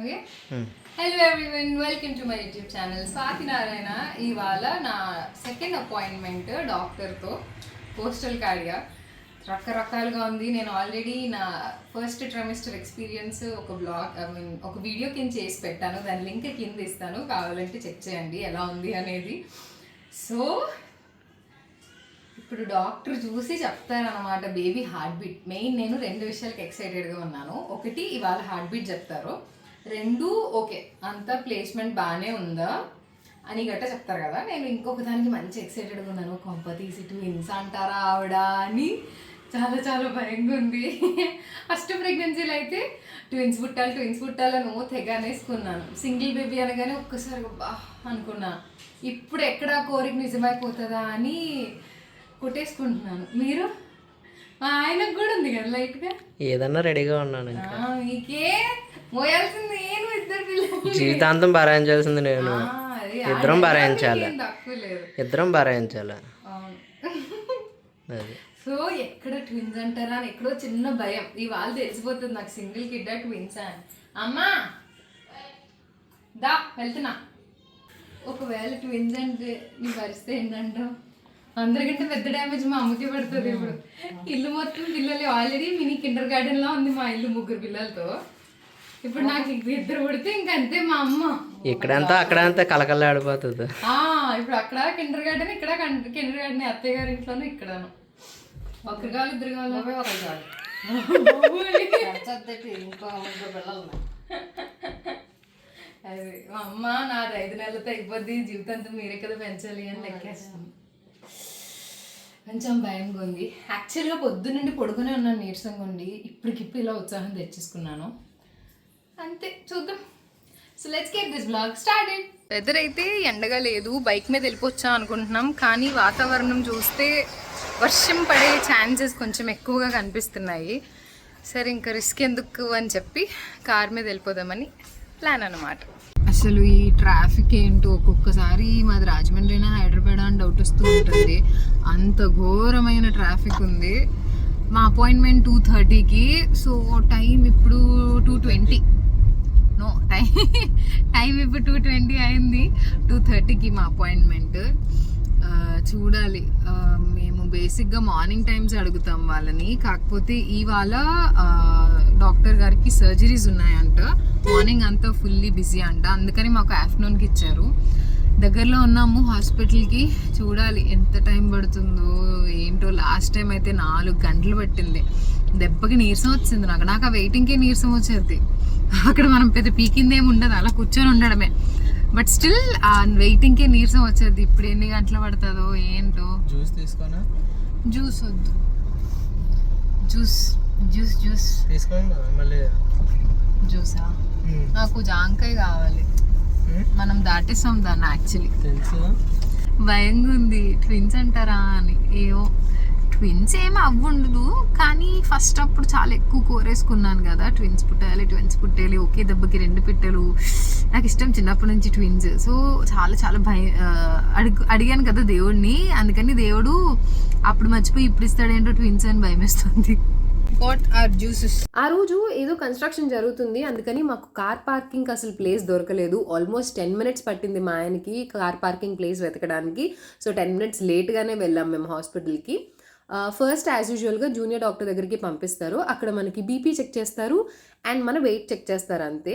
Okay hello everyone welcome to my YouTube channel Swathi Narayana ఇవాళ నా second appointment డాక్టర్తో పోస్టల్ కార్డియా రకరకాలుగా ఉంది. నేను ఆల్రెడీ నా ఫస్ట్ ట్రైమిస్టర్ ఎక్స్పీరియన్స్ ఒక బ్లాగ్ ఐ మీన్ ఒక వీడియో కింద చేసి పెట్టాను. దాని లింక్ కింద ఇస్తాను. కావాలంటే చెక్ చేయండి. ఎలా ఉంది అనేది. సో ఇప్పుడు డాక్టర్ చూసి చెప్తారనమాట బేబీ హార్ట్ బీట్ మెయిన్ నేను రెండు విషయాలకి ఎక్సైటెడ్గా ఉన్నాను. ఒకటి ఇవాళ హార్ట్ బీట్ చెప్తారు. రెండు ఓకే అంతా ప్లేస్మెంట్ బాగానే ఉందా? అని గట్ట చెప్తారు కదా నేను ఇంకొక దానికి మంచి ఎక్సైటెడ్గా ఉన్నాను. కొంప తీసి ట్విన్స్ అంటారా ఆవిడ అని. చాలా చాలా భయంగా ఉంది. ఫస్ట్ ప్రెగ్నెన్సీలో అయితే ట్విన్స్ పుట్టాలి ట్విన్స్ పుట్టాలని తెగ అనేసుకున్నాను. సింగిల్ బేబీ అనగానే ఒక్కసారి బా అనుకున్నా. ఇప్పుడు ఎక్కడ కోరిక నిజమైపోతుందా అని కొట్టేసుకుంటున్నాను. మీరు? ఆయనకు కూడా ఉంది కదా లైట్గా? ఏదన్నా రెడీగా ఉన్నాను మీకే మోయాల్సింది. జీవితాంతం భరాయించాల్సింది నేను. ఇద్దరం భరాయించాలి ఇద్దరం భరాయించాలి అది. సో ఎక్కడ ట్విన్స్ అంటారా అని ఎక్కడో చిన్న భయం. ఇవాళ తెలిసిపోతుంది నాకు సింగిల్ కిడ్డా ట్విన్స్ అని. అమ్మా! దా వెళ్తున్నా. ఒకవేళ ట్విన్స్ అంటే నీ పరిస్థితి ఏంటంటావు? అందరికంటే పెద్ద డ్యామేజ్ మా అమ్మకి పడుతుంది ఇప్పుడు. ఇల్లు మొత్తం పిల్లలు. ఆల్రెడీ మినీ కిండర్ గార్డెన్ లా ఉంది మా ఇల్లు ముగ్గురు పిల్లలతో. ఇప్పుడు నాకు ఇంక ఇద్దరు పుడితే ఇంకంతే మా అమ్మ. ఇక్కడంతా అక్కడంతా కలకల్లాడిపోతుంది ఆ ఇప్పుడు అక్కడ కిండర్ గార్డెన్ ఇక్కడ కిండర్ గార్డెన్ అత్తయ్య గారి ఇంట్లోనూ ఇక్కడను. ఒకరు కావాలి ఇద్దరు కావాలి. ఒకరు కావాలి. ఇంకో ముగ్గురు పిల్లలు అది మా అమ్మ నాది ఐదు నెలలతో అయిపోద్ది జీవితాంతం మీరే కదా పెంచాలి అని లెక్కేస్తాను కొంచెం భయంగా ఉంది. యాక్చువల్గా పొద్దున్నండి పడుకునే ఉన్నాను నీరసంగా ఉండి ఇప్పటికిప్పుడు ఇలా ఉత్సాహం తెచ్చేసుకున్నాను. అంతే చూద్దాం. So let's get this blog started weather అయితే ఎండగా లేదు బైక్ మీద వెళ్ళిపోవచ్చా అనుకుంటున్నాం. కానీ వాతావరణం చూస్తే వర్షం పడే ఛాన్సెస్ కొంచెం ఎక్కువగా కనిపిస్తున్నాయి. సరే ఇంకా రిస్క్ ఎందుకు అని చెప్పి కార్ మీద వెళ్ళిపోదామని ప్లాన్ అన్నమాట. అసలు ఈ ట్రాఫిక్ ఏంటో ఒక్కొక్కసారి మాది రాజమండ్రి అయినా హైదరాబాద్ అని డౌట్ వస్తూ ఉంటుంది. అంత ఘోరమైన ట్రాఫిక్ ఉంది. మా అపాయింట్మెంట్ టూ థర్టీకి సో టైం ఇప్పుడు టూ ట్వంటీ టైం టైం ఇప్పుడు టూ ట్వంటీ అయింది. టూ థర్టీకి మా అపాయింట్మెంట్. చూడాలి. మేము బేసిక్గా మార్నింగ్ టైమ్స్ అడుగుతాం వాళ్ళని. కాకపోతే ఇవాళ డాక్టర్ గారికి సర్జరీస్ ఉన్నాయంట. మార్నింగ్ అంతా ఫుల్లీ బిజీ అంట. అందుకని మాకు ఆఫ్టర్నూన్కి ఇచ్చారు. దగ్గరలో ఉన్నాము హాస్పిటల్కి. చూడాలి ఎంత టైం పడుతుందో ఏంటో. లాస్ట్ టైం అయితే నాలుగు గంటలు పట్టింది. దెబ్బకి నీరసం వచ్చింది నాకు. నాకు ఆ వెయిటింగ్కే నీరసం వచ్చేది. అక్కడ మనం పెద్ద పీకింది ఏమి ఉండదు. అలా కూర్చొని ఉండడమే. బట్ స్టిల్ ఆ వెయిటింగ్కే నీరసం వచ్చేది. ఇప్పుడు ఎన్ని గంటలు పడుతుందో ఏంటో. జ్యూస్ తీసుకోనా? జ్యూస్ వద్దు. జ్యూస్ జ్యూస్ జ్యూస్ తీసుకోండి మళ్ళీ. జ్యూసా నాకు జాంకాయ కావాలి. మనం దాటేసాం దాన్ని యాక్చువల్లీ తెలుసు భయంగా ఉంది ట్విన్స్ అంటారా అని. ఏవో. ట్విన్స్ ఏమి అవ్వుండదు కానీ ఫస్ట్ అప్పుడు చాలా ఎక్కువ కోరేసుకున్నాను కదా. ట్విన్స్ పుట్టాలి ట్విన్స్ పుట్టాలి ఒకే దెబ్బకి రెండు పిట్టలు. నాకు ఇష్టం చిన్నప్పటి నుంచి ట్విన్స్ సో చాలా చాలా భయం అడుగు అడిగాను కదా దేవుడిని అందుకని దేవుడు అప్పుడు మర్చిపోయి ఇప్పుడు ఇస్తాడేంటో ట్విన్స్ అని భయం వేస్తుంది వాట్ ఆర్ జ్యూసెస్ ఆ రోజు ఏదో కన్స్ట్రక్షన్ జరుగుతుంది. అందుకని మాకు కార్ పార్కింగ్ అసలు ప్లేస్ దొరకలేదు. ఆల్మోస్ట్ టెన్ మినిట్స్ పట్టింది మా ఆయనకి కార్ పార్కింగ్ ప్లేస్ వెతకడానికి. సో టెన్ మినిట్స్ లేట్గానే వెళ్ళాం మేము హాస్పిటల్కి ఫస్ట్ యాజ్ యూజువల్గా జూనియర్ డాక్టర్ దగ్గరికి పంపిస్తారు. అక్కడ మనకి బీపీ చెక్ చేస్తారు అండ్ మన వెయిట్ చెక్ చేస్తారు అంతే.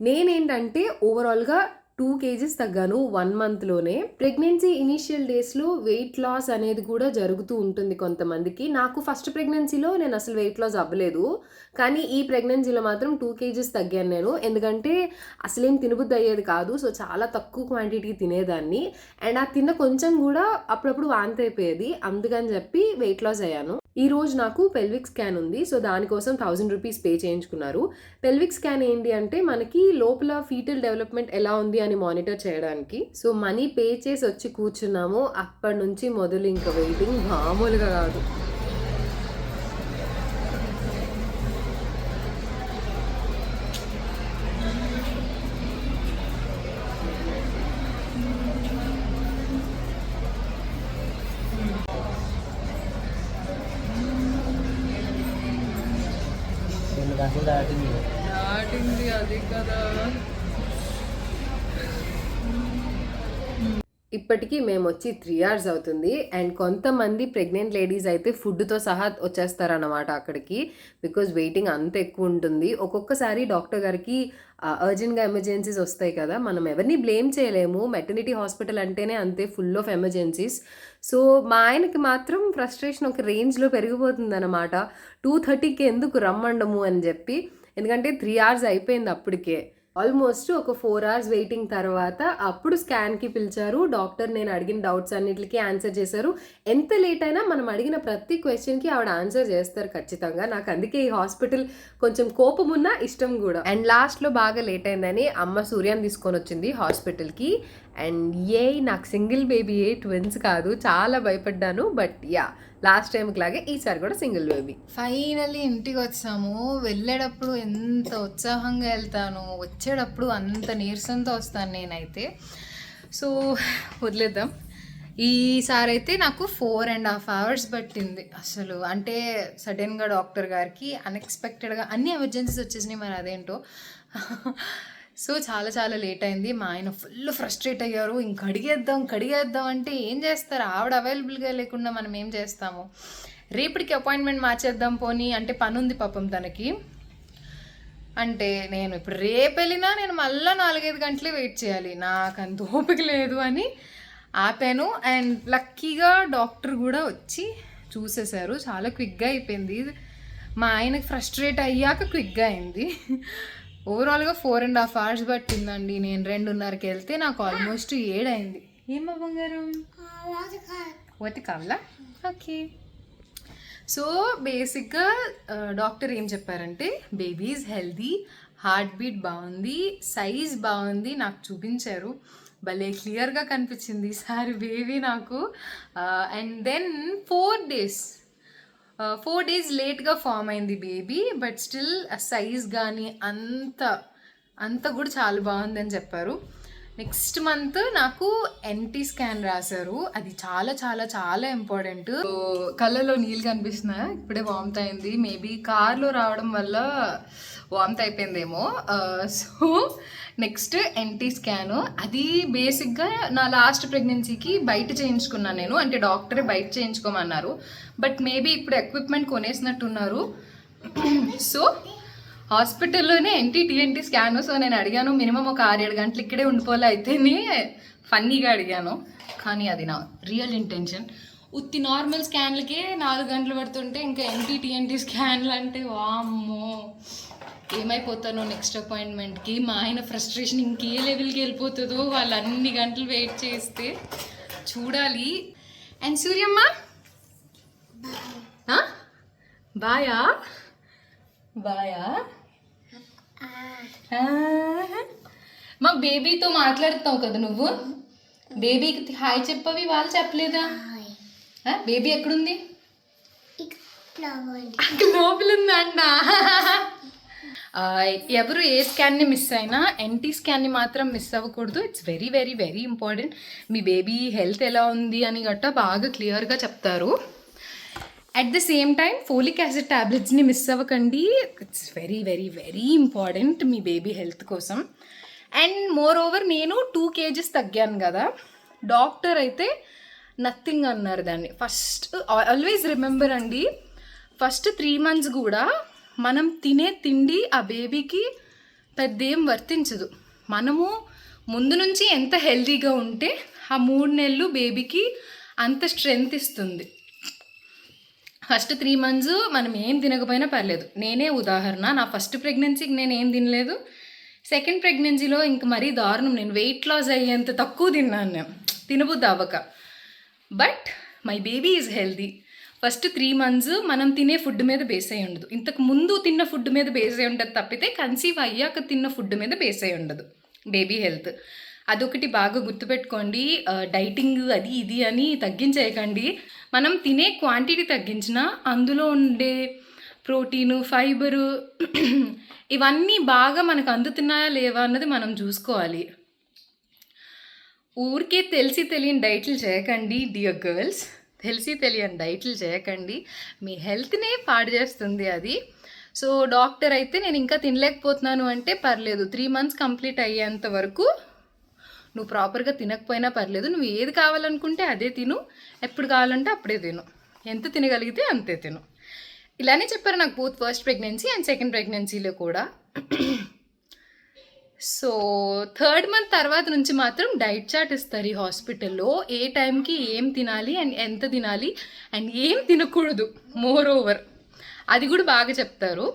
నేనేంటంటే ఓవరాల్గా టూ కేజీస్ తగ్గాను వన్ మంత్లోనే. ప్రెగ్నెన్సీ ఇనీషియల్ డేస్లో వెయిట్ లాస్ అనేది కూడా జరుగుతూ ఉంటుంది కొంతమందికి. నాకు ఫస్ట్ ప్రెగ్నెన్సీలో నేను అసలు వెయిట్ లాస్ అవ్వలేదు. కానీ ఈ ప్రెగ్నెన్సీలో మాత్రం టూ కేజీస్ తగ్గాను నేను. ఎందుకంటే అసలేం తినబుద్ది అయ్యేది కాదు. సో చాలా తక్కువ క్వాంటిటీ తినేదాన్ని. అండ్ ఆ తిన్న కొంచెం కూడా అప్పుడప్పుడు వాంతి అయిపోయేది అందుకని చెప్పి వెయిట్ లాస్ అయ్యాను. ఈరోజు నాకు పెల్విక్ స్కాన్ ఉంది. సో దానికోసం థౌజండ్ రూపీస్ పే చేయించుకున్నారు. పెల్విక్ స్కాన్ ఏంటి అంటే మనకి లోపల ఫీటల్ డెవలప్మెంట్ ఎలా ఉంది అని మానిటర్ చేయడానికి. సో మనీ పే చేసి వచ్చి కూర్చున్నాము. అప్పటి నుంచి మొదలు ఇంకా వెయిటింగ్ మామూలుగా కాదు. దాటింది. దాటింది అది కదా. ఇప్పటికీ మేము వచ్చి త్రీ అవర్స్ అవుతుంది. అండ్ కొంతమంది ప్రెగ్నెంట్ లేడీస్ అయితే ఫుడ్తో సహా వచ్చేస్తారన్నమాట అక్కడికి. బికాజ్ వెయిటింగ్ అంత ఎక్కువ ఉంటుంది. ఒక్కొక్కసారి డాక్టర్ గారికి అర్జెంట్గా ఎమర్జెన్సీస్ వస్తాయి కదా మనం ఎవరిని బ్లేమ్ చేయలేము. మెటర్నిటీ హాస్పిటల్ అంటేనే అంతే ఫుల్ ఆఫ్ ఎమర్జెన్సీస్ సో మా ఆయనకి మాత్రం ఫ్రస్ట్రేషన్ ఒక రేంజ్లో పెరిగిపోతుంది అనమాట టూ థర్టీకి ఎందుకు రమ్మండము అని చెప్పి ఎందుకంటే త్రీ అవర్స్ అయిపోయింది అప్పటికే. ఆల్మోస్ట్ ఒక ఫోర్ అవర్స్ వెయిటింగ్ తర్వాత అప్పుడు స్కాన్కి పిలిచారు. డాక్టర్ నేను అడిగిన డౌట్స్ అన్నిటికీ ఆన్సర్ చేశారు. ఎంత లేట్ అయినా మనం అడిగిన ప్రతి క్వశ్చన్కి ఆవిడ ఆన్సర్ చేస్తారు ఖచ్చితంగా. నాకు అందుకే ఈ హాస్పిటల్ కొంచెం కోపం ఉన్నా ఇష్టం కూడా. అండ్ లాస్ట్లో బాగా లేట్ అయిందని అమ్మ సూర్యాన్ని తీసుకొని వచ్చింది హాస్పిటల్కి. అండ్ ఏ నాకు సింగిల్ బేబీ ఏ ట్విన్స్ కాదు. చాలా భయపడ్డాను బట్ యా లాస్ట్ టైంకి లాగే ఈసారి కూడా సింగిల్ బేబీ. ఫైనల్లీ ఇంటికి వచ్చాము వెళ్ళేటప్పుడు ఎంత ఉత్సాహంగా వెళ్తాను వచ్చేటప్పుడు అంత నీరసంతో వస్తాను నేనైతే. సో వదిలేద్దాం. ఈసారి అయితే నాకు ఫోర్ అండ్ హాఫ్ అవర్స్ పట్టింది. అసలు అంటే సడన్గా డాక్టర్ గారికి అన్ఎక్స్పెక్టెడ్గా అన్ని ఎమర్జెన్సీస్ వచ్చేసినాయి మరి అదేంటో. సో చాలా చాలా లేట్ అయింది. మా ఆయన ఫుల్ ఫ్రస్ట్రేట్ అయ్యారు. ఇంక అడిగేద్దాం కడిగేద్దాం అంటే ఏం చేస్తారు? ఆవిడ అవైలబుల్గా లేకుండా మనం ఏం చేస్తాము? రేపటికి అపాయింట్మెంట్ మార్చేద్దాం పోనీ అంటే పని ఉంది పాపం తనకి. అంటే నేను ఇప్పుడు రేపు వెళ్ళినా నేను మళ్ళీ నాలుగైదు గంటలే వెయిట్ చేయాలి. నాకు అంత ఓపిక లేదు అని ఆపాను. అండ్ లక్కీగా డాక్టర్ కూడా వచ్చి చూసేశారు. చాలా క్విక్గా అయిపోయింది. మా ఆయనకి ఫ్రస్ట్రేట్ అయ్యాక క్విక్గా అయింది. ఓవరాల్గా ఫోర్ అండ్ హాఫ్ అవర్స్ పట్టిందండి. నేను రెండున్నరకి వెళ్తే నాకు ఆల్మోస్ట్ ఏడైంది. ఏమా బంగారం? ఓటి కావాలా? ఓకే. సో బేసిక్గా డాక్టర్ ఏం చెప్పారంటే baby is healthy heart beat బాగుంది సైజ్ బాగుంది నాకు చూపించారు. భలే క్లియర్గా కనిపించింది సార్ బేబీ నాకు. And then four days four days లేట్గా ఫామ్ అయింది బేబీ బట్ స్టిల్ సైజ్ కానీ అంత అంత కూడా చాలా బాగుందని చెప్పారు. నెక్స్ట్ మంత్ నాకు ఎన్టీ స్కాన్ రాశారు. అది చాలా చాలా చాలా ఇంపార్టెంట్ కళ్ళలో నీళ్ళు కనిపిస్తున్నాయి ఇప్పుడే వామిట్ అయింది. మేబీ కార్లో రావడం వల్ల వామిట్ అయిపోయిందేమో. సో నెక్స్ట్ ఎన్టీ స్కాన్ అది బేసిక్గా నా లాస్ట్ ప్రెగ్నెన్సీకి బయట చేయించుకున్నాను నేను. అంటే డాక్టరే బయట చేయించుకోమన్నారు. బట్ మేబీ ఇప్పుడు ఎక్విప్మెంట్ కొనేసినట్టున్నారు. సో హాస్పిటల్లోనే ఎన్టీ టీఎన్టీ స్కాన్? సో నేను అడిగాను మినిమం ఒక ఆరేడు గంటలు ఇక్కడే ఉండిపోలే అయితేనే ఫన్నీగా అడిగాను. కానీ అది నా రియల్ ఇంటెన్షన్. ఉత్తి నార్మల్ స్కాన్లకే నాలుగు గంటలు పడుతుంటే ఇంకా ఎన్టీ టీఎన్టీ స్కాన్లు అంటే వామ్మో. ఏమైపోతానో నెక్స్ట్ అపాయింట్మెంట్కి మా ఆయన ఫ్రస్ట్రేషన్ ఇంకే లెవెల్కి వెళ్ళిపోతుందో వాళ్ళు అన్ని గంటలు వెయిట్ చేస్తే చూడాలి. అండ్ సూర్యమ్మ? బాయా? బాయా. మా బేబీతో మాట్లాడుతావు కదా నువ్వు? బేబీకి హాయ్ చెప్పవి వాళ్ళు చెప్పలేదా? బేబీ ఎక్కడుంది? లోపల ఉందంట ఎవరు ఏ స్కాన్ని మిస్ అయినా ఎన్టీ స్కాన్ని మాత్రం మిస్ అవ్వకూడదు. It's very very very important me baby health ఎలా ఉంది అని గట్టా బాగా క్లియర్గా చెప్తారు. At the same time folic acid ట్యాబ్లెట్స్ని miss అవ్వకండి. It's very very very important me baby health కోసం. అండ్ మోర్ ఓవర్ నేను టూ కేజీస్ తగ్గాను కదా. డాక్టర్ అయితే నథింగ్ అన్నారు దాన్ని. ఫస్ట్ ఆల్వేస్ రిమెంబర్ అండి ఫస్ట్ త్రీ మంత్స్ కూడా మనం తినే తిండి ఆ బేబీకి పెద్ద ఏం వర్తించదు. మనము ముందు నుంచి ఎంత హెల్తీగా ఉంటే ఆ మూడు నెలలు బేబీకి అంత స్ట్రెంగ్త్ ఇస్తుంది. ఫస్ట్ త్రీ మంత్స్ మనం ఏం తినకపోయినా పర్లేదు. నేనే ఉదాహరణ. నా ఫస్ట్ ప్రెగ్నెన్సీకి నేను ఏం తినలేదు. సెకండ్ ప్రెగ్నెన్సీలో ఇంక మరీ దారుణం. నేను వెయిట్ లాస్ అయ్యేంత తక్కువ తిన్నాను నేను. తినబుద్ది అవ్వక. But my baby is healthy first three months మనం తినే ఫుడ్ మీద బేస్ అయి ఉండదు. ఇంతకు ముందు తిన్న ఫుడ్ మీద బేస్ అయి ఉండదు తప్పితే కన్సీవ్ అయ్యాక తిన్న ఫుడ్ మీద బేస్ అయి ఉండదు. బేబీ హెల్త్ అదొకటి బాగా గుర్తుపెట్టుకోండి. డైటింగ్ అది ఇది అని తగ్గించేయకండి. మనం తినే క్వాంటిటీ తగ్గించినా అందులో ఉండే ప్రోటీను ఫైబరు ఇవన్నీ బాగా మనకు అందుతున్నాయా లేవా అన్నది మనం చూసుకోవాలి. ఊరికే తెలిసి తెలియని డైట్లు చేయకండి డియర్ గర్ల్స్. తెలిసి తెలియని డైట్లు చేయకండి. మీ హెల్త్నే పాడు చేస్తుంది అది. సో డాక్టర్ అయితే నేను ఇంకా తినలేకపోతున్నాను అంటే పర్లేదు. త్రీ మంత్స్ కంప్లీట్ అయ్యేంత వరకు నువ్వు ప్రాపర్గా తినకపోయినా పర్లేదు నువ్వు ఏది కావాలనుకుంటే అదే తిను ఎప్పుడు కావాలంటే అప్పుడే తిను. ఎంత తినగలిగితే అంతే తిను. ఇలానే చెప్పారు నాకు both first pregnancy and second ప్రెగ్నెన్సీలో కూడా. సో థర్డ్ మంత్ తర్వాత నుంచి మాత్రం డైట్ చార్ట్ ఇస్తారు ఈ హాస్పిటల్లో ఏ టైంకి ఏం తినాలి అండ్ ఎంత తినాలి అండ్ ఏం తినకూడదు. మోర్ ఓవర్ అది కూడా బాగా చెప్తారు.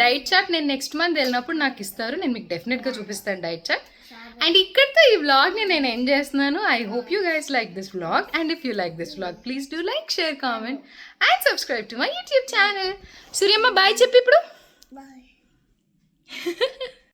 డైట్ చార్ట్ నేను నెక్స్ట్ మంత్ వెళ్ళినప్పుడు నాకు ఇస్తారు. నేను మీకు డెఫినెట్గా చూపిస్తాను డైట్ చార్ట్ అండ్ ఇక్కడితో ఈ వ్లాగ్ని నేను ఎండ్ చేస్తున్నాను. I hope you guys like this vlog and if you like this vlog please do like share comment and subscribe to my YouTube channel Suryamma bye చెప్పి ఇప్పుడు.